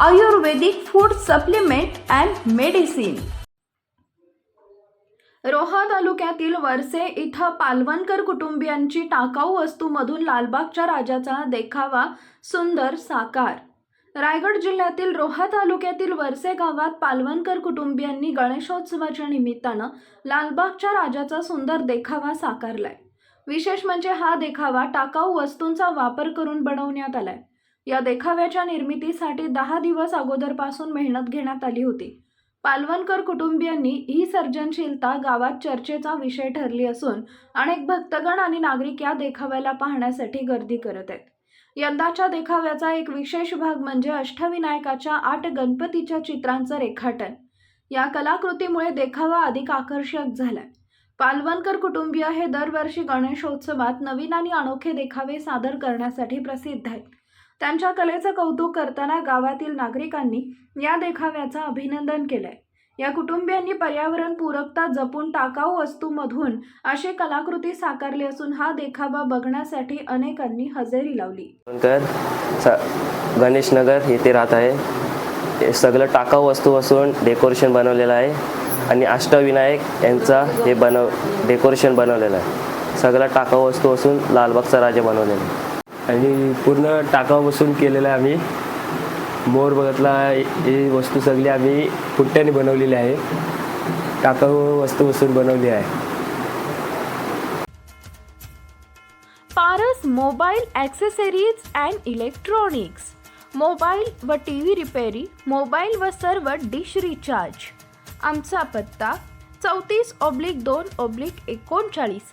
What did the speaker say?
Ayurvedic food supplement and medicine. Roha तालुक्यातील वरसे इथं पालवणकर कुटुंबियांची टाकाऊ वस्तूमधून लालबागच्या राजाचा देखावा सुंदर साकार. रायगड जिल्ह्यातील रोहा तालुक्यातील वरसे गावात पालवणकर कुटुंबियांनी गणेशोत्सवाच्या निमित्तानं लालबागच्या राजाचा सुंदर देखावा साकारलाय. विशेष म्हणजे हा देखावा टाकाऊ वस्तूंचा वापर करून बनवण्यात आलाय. या देखाव्याच्या निर्मितीसाठी दहा दिवस अगोदरपासून मेहनत घेण्यात आली होती. पालवणकर कुटुंबियांनी ही सर्जनशीलता गावात चर्चेचा विषय ठरली असून अनेक भक्तगण आणि नागरिक या देखाव्याला पाहण्यासाठी गर्दी करत आहेत. यंदाच्या देखाव्याचा एक विशेष भाग म्हणजे अष्टविनायकाच्या आठ गणपतीच्या चित्रांचं रेखाटन. या कलाकृतीमुळे देखावा अधिक आकर्षक झालाय. पालवणकर कुटुंबीय हे दरवर्षी गणेशोत्सवात नवीन आणि अनोखे देखावे सादर करण्यासाठी प्रसिद्ध आहेत. त्यांच्या कलेचं कौतुक करताना गावातील नागरिकांनी या देखाव्याचं अभिनंदन केलंय. या कुटुंबियांनी पर्यावरण पूरकता जपून टाकाऊ वस्तूमधून अशी कलाकृती साकारली असून हा देखावा बघण्यासाठी अनेकांनी हजेरी लावली. स गणेशनगर येथे राहत आहे. सगळं टाकाऊ वस्तू असून डेकोरेशन बनवलेलं आहे. आणि अष्टविनायक यांचा हे बनव डेकोरेशन बनवलेलं आहे. सगळं टाकाऊ वस्तू असून लालबागचा राजा बनवलेला आहे. आणि पूर्ण टाकाव बसून केलेलं आहे आम्ही. मोर बघतला ही वस्तू सगळी आम्ही पुट्ट्याने बनवलेली आहे. टाकाऊ वस्तू बसून बनवली आहे. Paras mobile accessories and electronics. Mobile व टी व्ही रिपेरी मोबाईल व सर्व डिश रिचार्ज. आमचा पत्ता चौतीस ऑब्लिक दोन ऑब्लिक एकोणचाळीस.